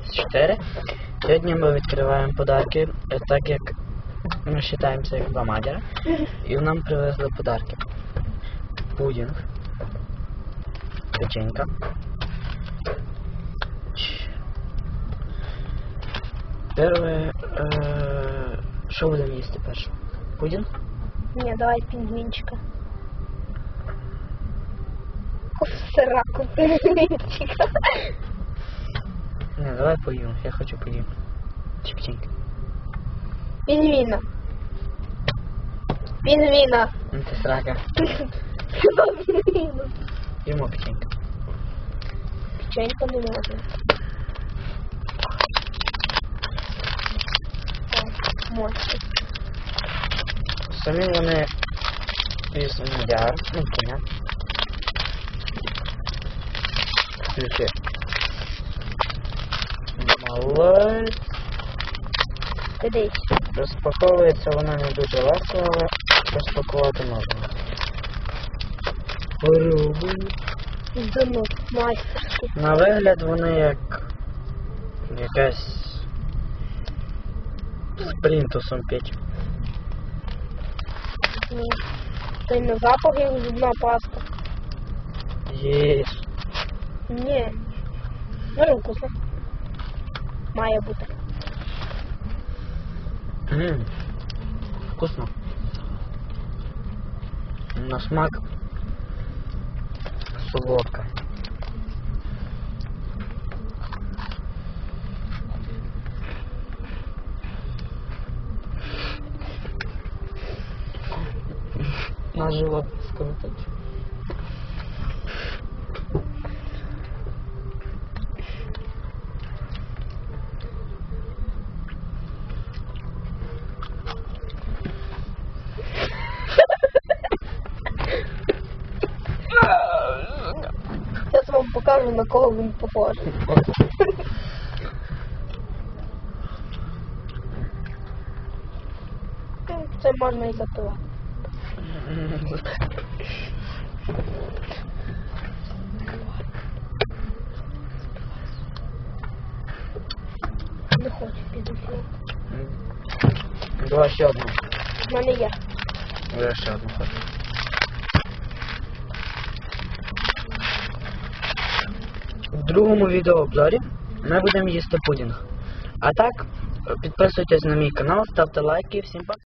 34. Сьогодні ми відкриваємо подарки, так як ми вважаємося як два мадяра. І нам привезли подарки. Пудінг. Печенька. Перше, е, що будемо їсти перше? Пудінг? Не, давай пингвинчика. В сраку пингвинчика. Не, давай поїм, я хочу поїм. Чи печенька? Пингвина. Пингвина. Ну ти срака. Пингвина. Їмо печенька. Печенька не можна. О, Можна. Самі вони із мадяр, ну коня. Тільки. Малець. Дивись. Розпаковується вона не дуже легко, але розпакувати можна. Майстерський. На вигляд вони як якась з принтусом п'ять. Та й на запах як зубна паста. Є. Ні. Ну, вкусно. Має бути. Ммм. Вкусно. На смак солодка. На живот скрутить. Покажу, на кого він похожий. Це можна і готувати. Не хочу підійти. Давай ще одну. В мене є. Я ще одну хочу. В другому відеообзорі ми будемо їсти пудінг. А так, підписуйтесь на мій канал, ставте лайки, всім пока.